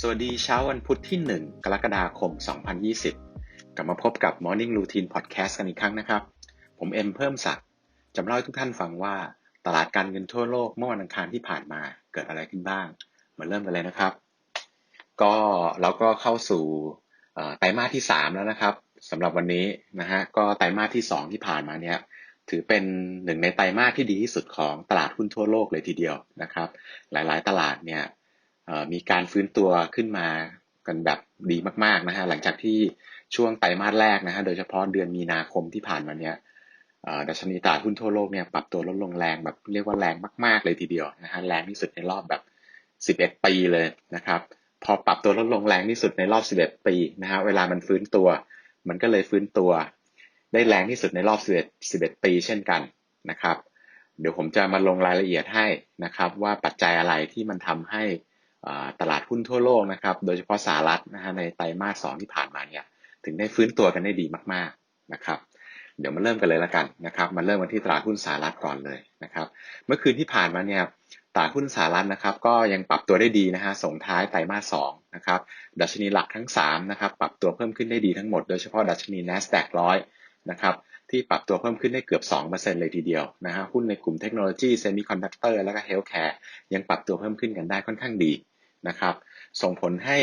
สวัสดีเช้าวันพุธที่ 1 กรกฎาคม 2020 กลับมาพบกับ Morning Routine Podcast กันอีกครั้งนะครับ ผมเอ็มเพิ่มศักดิ์จะเล่าให้ทุกท่านฟังว่าตลาดการเงินทั่วโลกเมื่อวันอังคารที่ผ่านมาเกิดอะไรขึ้นบ้าง มาเริ่มกันเลยนะครับ ก็เราก็เข้าสู่ไตรมาสที่ 3 แล้วนะครับสำหรับวันนี้นะฮะก็ไตรมาสที่ 2 ที่ผ่านมาเนี่ย ถือเป็นหนึ่งในไตรมาสที่ดีที่สุดของตลาดหุ้นทั่วโลกเลยทีเดียวนะครับ หลายๆ ตลาดเนี่ยมีการฟื้นตัวขึ้นมากันแบบดีมากๆนะฮะหลังจากที่ช่วงไตรมาสแรกนะฮะโดยเฉพาะเดือนมีนาคมที่ผ่านมาเนี่ยดัชนีตลาดหุ้นทั่วโลกเนี่ยปรับตัวลดลงแรงแบบเรียกว่าแรงมากๆเลยทีเดียวนะฮะแรงที่สุดในรอบแบบ 11 ปีเลยนะครับ พอปรับตัวลดลงแรงที่สุดในรอบ 11 ปีนะฮะเวลามันฟื้นตัว มันก็เลยฟื้นตัว ได้แรงที่สุดในรอบ 11 11 ปีเช่นกันนะครับ เดี๋ยวผมจะมาลงรายละเอียดให้นะครับ ว่าปัจจัยอะไรที่มันทำให้ตลาดหุ้นทั่วโลกนะครับ โดยเฉพาะสหรัฐนะฮะในไตรมาสสที่ผ่านมาเนี่ยถึงได้ฟื้นตัวกันได้ดีมากๆนะครับเดี๋ยวมาเริ่มกันเลยละกันนะครับมาเริ่มกันที่ตลาดหุ้นสหรัฐก่อนเลยนะครับ เมื่อคืนที่ผ่านมาเนี่ยตลาดหุ้นสหรัฐนะครับ ก็ยังปรับตัวได้ดีนะฮะส่งท้ายไตรมาสสนะครับดัชนีหลักทั้ง3นะครับปรับตัวเพิ่มขึ้นได้ดีทั้งหมดโดยเฉพาะดัชนี NASDAQ 100 นะครับที่ปรับตัวเพิ่มขึ้นได้เกือบ 2%เลยทีเดียวนะฮะหุ้นในกลุ่มเทคโนโลยีเซมิคอนดักเตอร์แล้วก็เฮลท์แคร์ยังปรับตัวเพิ่มขึ้นกันได้ค่อนข้างดีนะครับส่งผลให้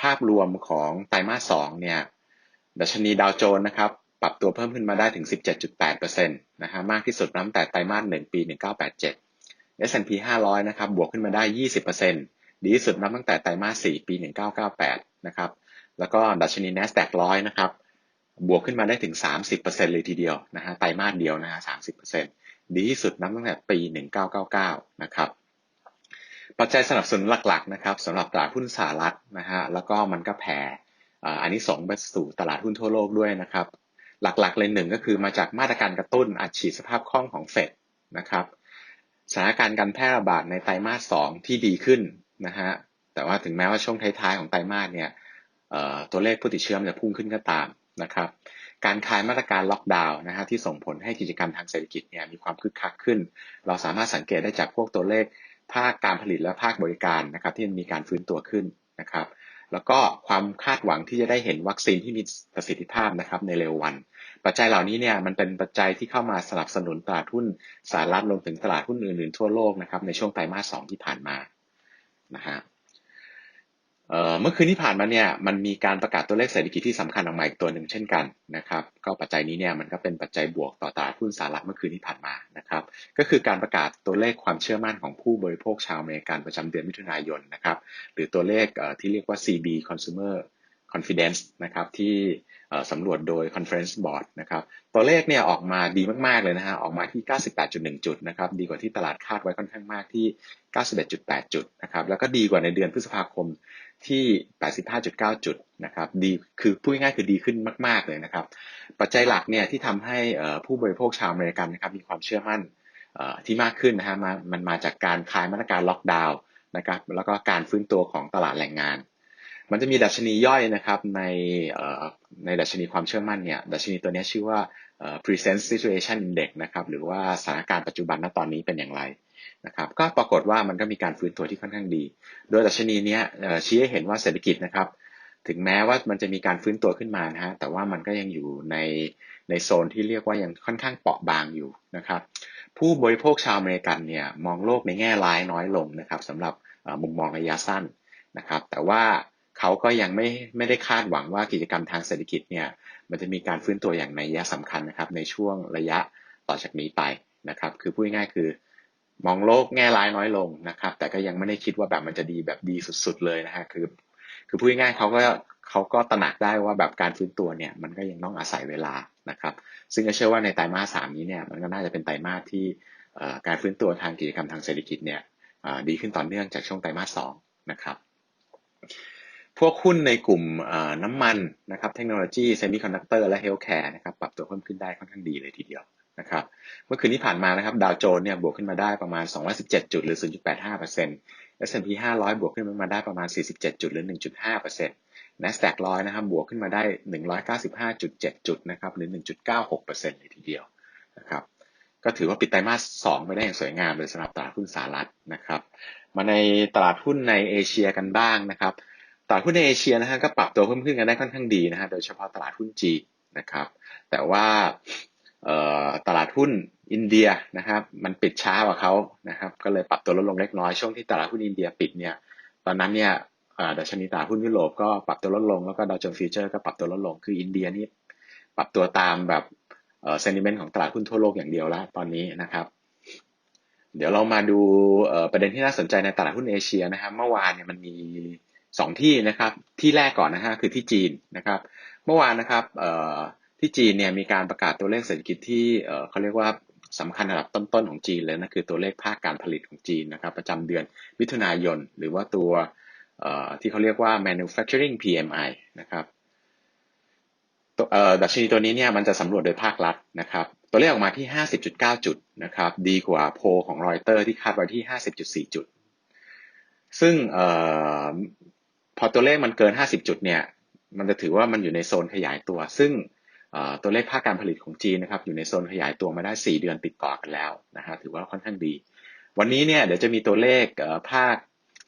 ภาพรวมของไตรมาส2เนี่ยดัชนีดาวโจนส์นะครับปรับตัวเพิ่มขึ้นมาได้ถึง 17.8%นะฮะมากที่สุดนับแต่ไตรมาส1ปี 1987 S&P 500 นะครับบวกขึ้นมาได้ 20%ดีที่สุดนับตั้งแต่ไตรมาส4ปี 1998 นะครับแล้วก็ดัชนี NASDAQ 100 นะครับ บวกขึ้นมาได้ถึง 30%เลยทีเดียวนะฮะไตรมาสเดียวนะฮะ30%ดีที่สุดนับตั้งแต่ปี 1999 นะครับปัจจัยสนับสนุนหลักๆนะครับสำหรับตลาดหุ้นสหรัฐนะฮะแล้วก็มันก็แผ่อันนี้ส่งไปสู่ตลาดหุ้นทั่วโลกด้วยนะครับ หลักๆเลยหนึ่งก็คือมาจากมาตรการกระตุ้นอัดฉีดสภาพคล่องของเฟดนะครับสถานการณ์การแพร่ระบาดในไตรมาสสองที่ดีขึ้นนะฮะแต่ว่าถึงแม้ว่าช่วงท้ายๆของไตรมาสเนี่ยตัวเลขผู้ติดเชื้อมันจะพุ่งขึ้นก็ตาม นะครับการคลายมาตรการล็อกดาวน์นะฮะที่ส่งผลให้กิจกรรมทางเศรษฐกิจเนี่ยมีความคึกคักขึ้น เราสามารถสังเกตได้จากพวกตัวเลขภาคการผลิตและภาคบริการนะครับที่มีการฟื้นตัวขึ้นนะครับ แล้วก็ความคาดหวังที่จะได้เห็นวัคซีนที่มีประสิทธิภาพนะครับในเร็ววัน ปัจจัยเหล่านี้เนี่ยมันเป็นปัจจัยที่เข้ามาสนับสนุนตลาดหุ้นสหรัฐรวมถึงตลาดหุ้นอื่นๆทั่วโลกนะครับในช่วงไตรมาสสองที่ผ่านมานะฮะ เมื่อคืนที่ผ่านมาเนี่ยมันมีการประกาศตัวเลขเศรษฐกิจที่สำคัญออกมาอีกตัวหนึ่งเช่นกันนะครับก็ปัจจัยนี้เนี่ยมันก็เป็นปัจจัยบวกต่อตลาดหุ้นสหรัฐเมื่อคืนที่ผ่านมานะครับก็คือการประกาศตัวเลขความเชื่อมั่นของผู้บริโภคชาวอเมริกันประจำเดือนมิถุนายนนะครับหรือตัวเลขที่เรียกว่า CB Consumer Confidence นะครับที่ สำรวจโดย Conference Board นะครับตัวเลขเนี่ยออกมาดีมาก ๆ เลยนะฮะออกมาที่ 98.1 จุดนะครับดีกว่าที่ตลาดคาดไว้ค่อนข้างมากที่ 91.8 จุดนะครับแล้วก็ดีกว่าในเดือนพฤษภาคมที่ 85.9 จุดนะครับดีคือพูดง่ายๆคือดีขึ้นมาก ๆ เลยนะครับ ปัจจัยหลักเนี่ยที่ทำให้ผู้บริโภคชาวอเมริกันนะครับมีความเชื่อมั่นที่มากขึ้นนะฮะมามันมาจากการคลายมาตรการล็อกดาวน์นะครับแล้วก็การฟื้นตัวของตลาดแรงงาน มันจะมีดัชนีย่อยนะครับในในดัชนีความเชื่อมั่นเนี่ยดัชนีตัวนี้ชื่อว่า present situation index นะครับหรือว่าสถานการณ์ปัจจุบันณตอนนี้เป็นอย่างไรนะครับก็ปรากฏว่ามันก็มีการฟื้นตัวที่ค่อนข้างดี โดยดัชนีนี้ชี้ให้เห็นว่าเศรษฐกิจนะครับ ถึงแม้ว่ามันจะมีการฟื้นตัวขึ้นมานะฮะแต่ว่ามันก็ยังอยู่ในในโซนที่เรียกว่ายังค่อนข้างเปราะบางอยู่นะครับ ผู้บริโภคชาวอเมริกันเนี่ยมองโลกในแง่ร้ายน้อยลงนะครับสำหรับมุมมองระยะสั้นนะครับ แต่ว่า เขาก็ยังไม่ไม่ได้คาดหวังว่ากิจกรรมทางเศรษฐกิจเนี่ยมันจะมีการฟื้นตัวอย่างในยะสำคัญนะครับในช่วงระยะต่อจากนี้ไปนะครับคือพูดง่ายคือมองโลกแง่ร้ายน้อยลงนะครับ แต่ก็ยังไม่ได้คิดว่าแบบมันจะดีแบบดีสุด ๆ เลยนะฮะคือคือพูดง่ายเขาก็เขาก็ตระหนักได้ว่าแบบการฟื้นตัวเนี่ยมันก็ยังต้องอาศัยเวลานะครับ ซึ่งก็เชื่อว่าในไตรมาสสามนี้เนี่ยมันก็น่าจะเป็นไตรมาสที่การฟื้นตัวทางกิจกรรมทางเศรษฐกิจเนี่ยดีขึ้นต่อเนื่องจากช่วงไตรมาสสองนะครับ พวกหุ้นในกลุ่มน้ำมันนะครับ เทคโนโลยีเซมิคอนดักเตอร์และเฮลท์แคร์นะครับปรับตัวเพิ่มขึ้นได้ค่อนข้างดีเลยทีเดียวนะครับเมื่อคืนที่ผ่านมานะครับดาวโจนส์เนี่ยบวกขึ้นมาได้ประมาณ 217 จุดหรือ 0.85% S&P 500 บวกขึ้นมาได้ประมาณ 47 จุดหรือ 1.5% NASDAQ 100 นะครับบวกขึ้นมาได้ 195.7 จุดนะครับหรือ 1.96%เลยทีเดียวนะครับก็ถือว่าปิดไตรมาสสองไปได้อย่างสวยงามเลยสำหรับตลาดหุ้นสหรัฐนะครับมาในตลาดหุ้นในเอเชียกันบ้างนะครับต ลาดหุ้นในเอเชียนะฮะก็ปรับตัวเพิ่มขึ้นกันได้ค่อนข้างดีนะฮะโดยเฉพาะตลาดหุ้นจีนนะครับ แต่ว่าตลาดหุ้นอินเดียนะครับมันปิดช้ากว่าเขานะครับก็เลยปรับตัวลดลงเล็กน้อยช่วงที่ตลาดหุ้นอินเดียปิดเนี่ยตอนนั้นเนี่ยดัชนีตลาดหุ้นยุโรปก็ปรับตัวลดลงแล้วก็ดาวโจนส์ฟิวเจอร์ก็ปรับตัวลดลงคืออินเดียนี่ปรับตัวตามแบบเซนิเมนต์ของตลาดหุ้นทั่วโลกอย่างเดียวล้วตอนนี้นะครับ เดี๋ยวเรามาดูประเด็นที่น่าสนใจในตลาดหุ้นเอเชียนะครับเมื่อวานเนี่ยมันมี สองที่นะครับที่แรกก่อนนะฮะคือที่จีนนะครับ เมื่อวานนะครับที่จีนเนี่ยมีการประกาศตัวเลขเศรษฐกิจที่เขาเรียกว่าสำคัญระดับต้นๆของจีนเลยนะคือตัวเลขภาคการผลิตของจีนนะครับ ประจำเดือนมิถุนายน หรือว่าตัวที่เขาเรียกว่า manufacturing PMI นะครับดัชนีตัวนี้เนี่ยมันจะสำรวจโดยภาครัฐนะครับ ตัวเลขออกมาที่ 50.9 จุดนะครับ ดีกว่าโพของรอยเตอร์ที่คาดไว้ที่ 50.4 จุด ซึ่ง พอตัวเลขมันเกิน 50 จุดเนี่ย มันจะถือว่ามันอยู่ในโซนขยายตัว ซึ่งตัวเลขภาคการผลิตของจีนนะครับอยู่ในโซนขยายตัวมาได้ 4 เดือนติดต่อกันแล้วนะฮะถือว่าค่อนข้างดี วันนี้เนี่ยเดี๋ยวจะมีตัวเลขภาค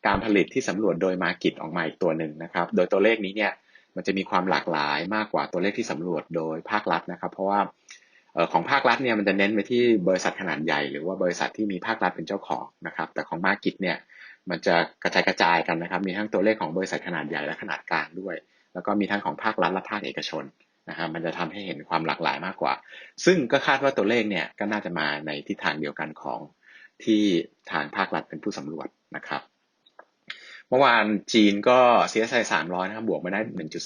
การผลิตที่สำรวจโดยมากิตออกมาอีกตัวหนึ่งนะครับ โดยตัวเลขนี้เนี่ยมันจะมีความหลากหลายมากกว่าตัวเลขที่สำรวจโดยภาครัฐนะครับ เพราะว่าของภาครัฐเนี่ยมันจะเน้นไปที่บริษัทขนาดใหญ่ หรือว่าบริษัทที่มีภาครัฐเป็นเจ้าของนะครับ แต่ของมากิตเนี่ย มันจะกระจายกระจายกันนะครับ มีทั้งตัวเลขของบริษัทขนาดใหญ่และขนาดกลางด้วย แล้วก็มีทั้งของภาครัฐและภาคเอกชนนะฮะมันจะทำให้เห็นความหลากหลายมากกว่า ซึ่งก็คาดว่าตัวเลขเนี่ยก็น่าจะมาในทิศทางเดียวกันของที่ทางภาครัฐเป็นผู้สำรวจนะครับ เมื่อวานจีนก็ CSI 300 นะครับบวกมาได้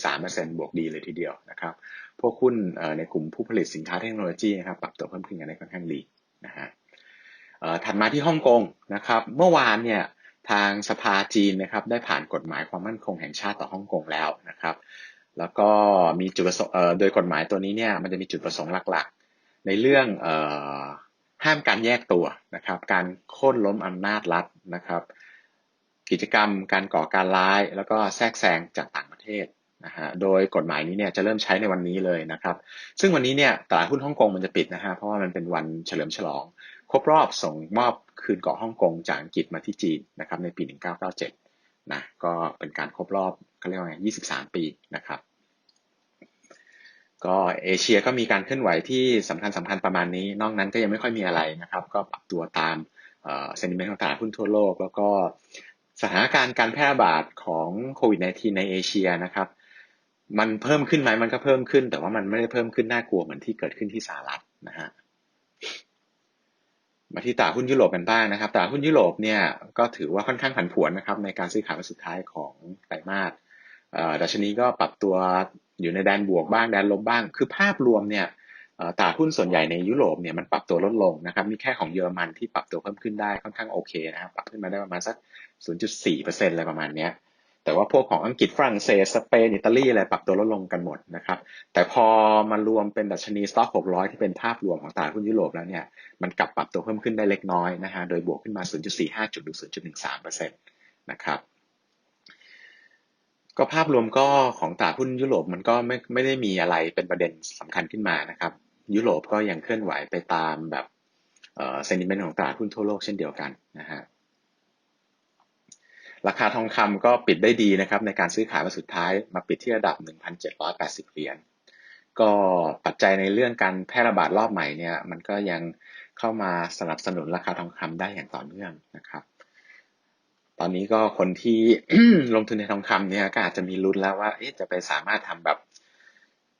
1.3%บวกดีเลยทีเดียวนะครับ พวกหุ้นในกลุ่มผู้ผลิตสินค้าเทคโนโลยีนะครับปรับตัวเพิ่มขึ้นกันได้ค่อนข้างดีนะฮะถัดมาที่ฮ่องกงนะครับ เมื่อวานเนี่ย ทางสภาจีนนะครับได้ผ่านกฎหมายความมั่นคงแห่งชาติต่อฮ่องกงแล้วนะครับ แล้วก็มีจุดประสงค์โดยกฎหมายตัวนี้เนี่ยมันจะมีจุดประสงค์หลักๆ ในเรื่องห้ามการแยกตัวนะครับ การโค่นล้มอำนาจรัฐนะครับ กิจกรรมการก่อการร้าย แล้วก็แทรกแซงจากต่างประเทศนะฮะโดยกฎหมายนี้เนี่ยจะเริ่มใช้ในวันนี้เลยนะครับ ซึ่งวันนี้เนี่ยตลาดหุ้นฮ่องกงมันจะปิดนะฮะเพราะว่ามันเป็นวันเฉลิมฉลอง ครบรอบส่งมอบคืนเกาะฮ่องกงจากอังกฤษมาที่จีนนะครับในปี 1997 นะก็เป็นการครบรอบเขาเรียกว่าไง23 ปีนะครับก็เอเชียก็มีการเคลื่อนไหวที่สำคัญสำคัญประมาณนี้ นอกนั้นก็ยังไม่ค่อยมีอะไรนะครับ ก็ปรับตัวตามเซนิเมนต์ของตลาดหุ้นทั่วโลก แล้วก็สถานการณ์การแพร่ระบาดของโควิด -19 ในเอเชียนะครับ มันเพิ่มขึ้นไหมมันก็เพิ่มขึ้น แต่ว่ามันไม่ได้เพิ่มขึ้นน่ากลัวเหมือนที่เกิดขึ้นที่สหรัฐนะฮะ มาที่ตลาดหุ้นยุโรปกันบ้างนะครับตลาดหุ้นยุโรปเนี่ยก็ถือว่าค่อนข้างผันผวนนะครับในการซื้อขายวันสุดท้ายของไตรมาสดัชนีก็ปรับตัวอยู่ในแดนบวกบ้างแดนลบบ้าง คือภาพรวมเนี่ยตลาดหุ้นส่วนใหญ่ในยุโรปเนี่ยมันปรับตัวลดลงนะครับ มีแค่ของเยอรมันที่ปรับตัวเพิ่มขึ้นได้ค่อนข้างโอเคนะครับ ปรับขึ้นมาได้ประมาณสัก 0.4%อะไรประมาณเนี้ย แต่ว่าพวกของอังกฤษฝรั่งเศสสเปนอิตาลีอะไรปรับตัวลดลงกันหมดนะครับ แต่พอมารวมเป็นดัชนีสต็อก600 ที่เป็นภาพรวมของตลาดหุ้นยุโรปแล้วเนี่ยมันกลับปรับตัวเพิ่มขึ้นได้เล็กน้อยนะฮะโดยบวกขึ้นมา 0.45 จุดหรือ0.13%นะครับก็ภาพรวมก็ของตลาดหุ้นยุโรปมันก็ไม่ไม่ได้มีอะไรเป็นประเด็นสำคัญขึ้นมานะครับ ยุโรปก็ยังเคลื่อนไหวไปตามแบบเซนิเมนต์ของตลาดหุ้นทั่วโลกเช่นเดียวกันนะฮะ ราคาทองคำก็ปิดได้ดีนะครับในการซื้อขายวันสุดท้ายมาปิดที่ระดับ 1,780 เหรียญ ก็ปัจจัยในเรื่องการแพร่ระบาดรอบใหม่เนี่ยมันก็ยังเข้ามาสนับสนุนราคาทองคำได้อย่างต่อเนื่องนะครับ ตอนนี้ก็คนที่ลงทุนในทองคำเนี่ยก็อาจจะมีลุ้นแล้วว่าจะไปสามารถทำแบบ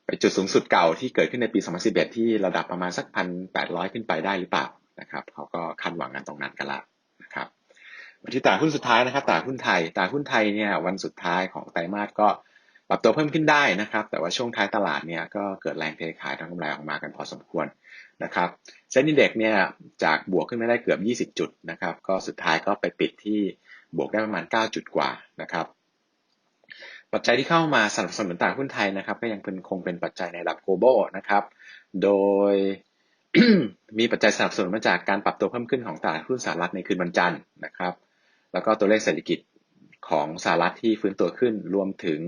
ไปจุดสูงสุดเก่าที่เกิดขึ้นในปี 2011 ที่ระดับประมาณสักพันแปดร้อยขึ้นไปได้หรือเปล่านะครับเขาก็คาดหวังกันตรงนั้นกันละ มาที่ตลาดหุ้นสุดท้ายนะครับตลาดหุ้นไทยตลาดหุ้นไทยเนี่ยวันสุดท้ายของไตรมาสก็ปรับตัวเพิ่มขึ้นได้นะครับ แต่ว่าช่วงท้ายตลาดเนี่ยก็เกิดแรงเทขายทางกำไรออกมากันพอสมควรนะครับเซ็นดีเด็กเนี่ยจากบวกขึ้นมาได้เกือบ 20 จุดนะครับ ก็สุดท้ายก็ไปปิดที่บวกได้ประมาณ 9 จุดกว่านะครับ ปัจจัยที่เข้ามาสนับสนุนตลาดหุ้นไทยนะครับ ก็ยังเป็นคงเป็นปัจจัยในระดับ global นะครับ โดยมีปัจจัยสนับสนุนมาจากการปรับตัวเพิ่มขึ้นของตลาดหุ้นสหรัฐในคืนวันจันทร์นะครับ แล้วก็ตัวเลขเศรษฐกิจของสหรัฐที่ฟื้นตัวขึ้น รวมถึง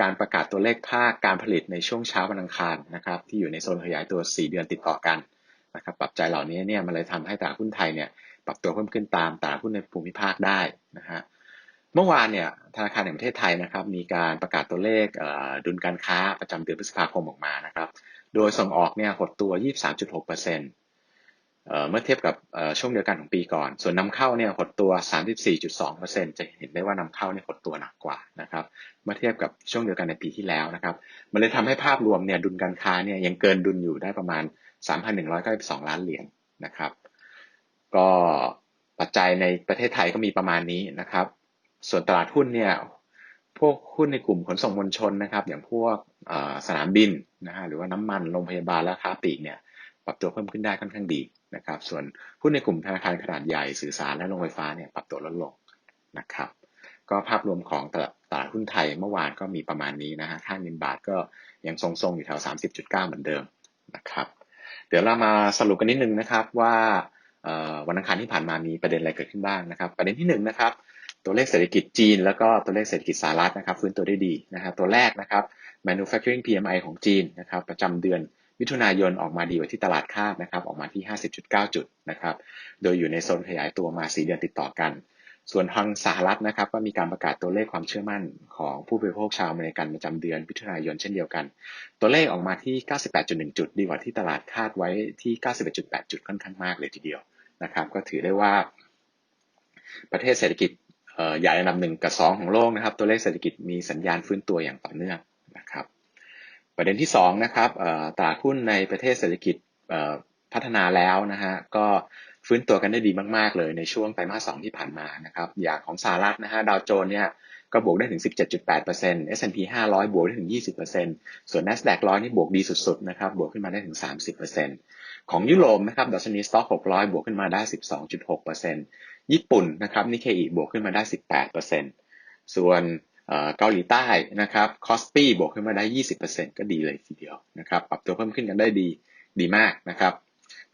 การประกาศตัวเลขภาคการผลิตในช่วงเช้าวันอังคารนะครับ ที่อยู่ในโซนขยายตัว 4 เดือนติดต่อกันนะครับปัจจัยเหล่านี้เนี่ยมันเลยทำให้ตลาดหุ้นไทยเนี่ยปรับตัวเพิ่มขึ้นตามตลาดหุ้นในภูมิภาคได้นะฮะเมื่อวานเนี่ยธนาคารแห่งประเทศไทยนะครับมีการประกาศตัวเลขดุลการค้าประจำเดือนพฤษภาคมออกมานะครับ โดยส่งออกเนี่ยหดตัว 23.6% เมื่อเทียบกับช่วงเดียวกันของปีก่อน ส่วนนำเข้าเนี่ยหดตัว 34.2%จะเห็นได้ว่านำเข้าเนี่ยหดตัวหนักกว่านะครับ เมื่อเทียบกับช่วงเดียวกันในปีที่แล้วนะครับ มันเลยทำให้ภาพรวมเนี่ยดุลการค้าเนี่ยยังเกินดุลอยู่ได้ประมาณ 3,192 ล้านเหรียญนนะครับ ก็ปัจจัยในประเทศไทยก็มีประมาณนี้นะครับ ส่วนตลาดหุ้นเนี่ย พวกหุ้นในกลุ่มขนส่งมวลชนนะครับ อย่างพวกสนามบินนะฮะ หรือว่าน้ำมัน โรงพยาบาลและค้าปลีกเนี่ย ปรับตัวเพิ่มขึ้นได้ค่อนข้างดีนะครับ ส่วนหุ้นในกลุ่มธนาคารขนาดใหญ่สื่อสารและโรงไฟฟ้าเนี่ยปรับตัวลดลงนะครับ ก็ภาพรวมของตลาดตลาดหุ้นไทยเมื่อวานก็มีประมาณนี้นะฮะค่าเงินบาทก็ยังทรงๆอยู่แถว 30.9 เหมือนเดิมนะครับ เดี๋ยวเรามาสรุปกันนิดนึงนะครับว่าวันอังคารที่ผ่านมามีประเด็นอะไรเกิดขึ้นบ้างนะครับ ประเด็นที่1นนะครับตัวเลขเศรษฐกิจจีน แล้วก็ตัวเลขเศรษฐกิจสหรัฐนะครับฟื้นตัวได้ดีนะครับตัวแรกนะครับ manufacturing PMI ของจีนนะครับประจำเดือน มิถุนายนออกมาดีกว่าที่ตลาดคาดนะครับ ออกมาที่ 50.9 จุดนะครับ โดยอยู่ในโซนขยายตัวมา 4 เดือนติดต่อกัน ส่วนทางสหรัฐนะครับ ก็มีการประกาศตัวเลขความเชื่อมั่นของผู้บริโภคชาวอเมริกันประจำเดือนมิถุนายนเช่นเดียวกัน ตัวเลขออกมาที่ 98.1 จุด ดีกว่าที่ตลาดคาดไว้ที่ 91.8 จุดค่อนข้างมากเลยทีเดียวนะครับ ก็ถือได้ว่า ประเทศเศรษฐกิจใหญ่อันดับหนึ่งกับสองของโลกนะครับ ตัวเลขเศรษฐกิจมีสัญญาณฟื้นตัวอย่างต่อเนื่องนะครับ ประเด็นที่2นะครับตลาดหุ้นในประเทศเศรษฐกิจพัฒนาแล้วนะฮะก็ฟื้นตัวกันได้ดีมาก ๆ เลยในช่วงไตรมาสสที่ผ่านมานะครับอย่างของสหรัฐนะฮะดาวโจนส์เนี่ยก็บวกได้ถึง 17.8% S&P 500 บวกได้ถึง 20%ส่วน NASDAQ 100 นี่บวกดีสุด ๆ นะครับ บวกขึ้นมาได้ถึง 30%ของยุโรปนะครับ ดัชนีสต็อก600 บวกขึ้นมาได้ 12.6%ญี่ปุ่นนะครับ นิเคอีบวกขึ้นมาได้ 18%ส่วน เกาหลีใต้นะครับคอสปี้บวกขึ้นมาได้ 20%ก็ดีเลยทีเดียวนะครับปรับตัวเพิ่มขึ้นกันได้ดีดีมากนะครับ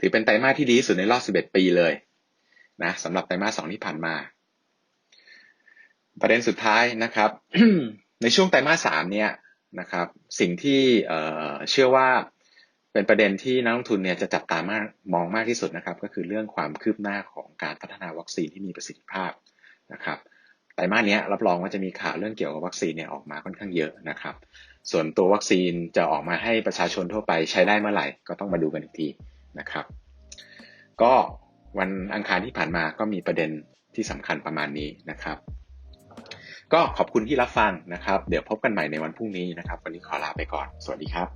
ถือเป็นไตรมาสที่ดีที่สุดในรอบ 11 ปีเลยนะสำหรับไตรมาส 2 ที่ผ่านมา ประเด็นสุดท้ายนะครับ ในช่วงไตรมาส 3 เนี่ยนะครับสิ่งที่เชื่อว่าเป็นประเด็นที่นักลงทุนเนี่ยจะจับตามากมองมากที่สุดนะครับ ก็คือเรื่องความคืบหน้าของการพัฒนาวัคซีนที่มีประสิทธิภาพนะครับ รมาสนี้รับรองว่าจะมีข่าวเรื่องเกี่ยวกับวัคซีนเนี่ยออกมาค่อนข้างเยอะนะครับ ส่วนตัววัคซีนจะออกมาให้ประชาชนทั่วไปใช้ได้เมื่อไหร่ก็ต้องมาดูกันอีกทีนะครับ ก็วันอังคารที่ผ่านมาก็มีประเด็นที่สำคัญประมาณนี้นะครับ ก็ขอบคุณที่รับฟังนะครับ เดี๋ยวพบกันใหม่ในวันพรุ่งนี้นะครับ วันนี้ขอลาไปก่อน สวัสดีครับ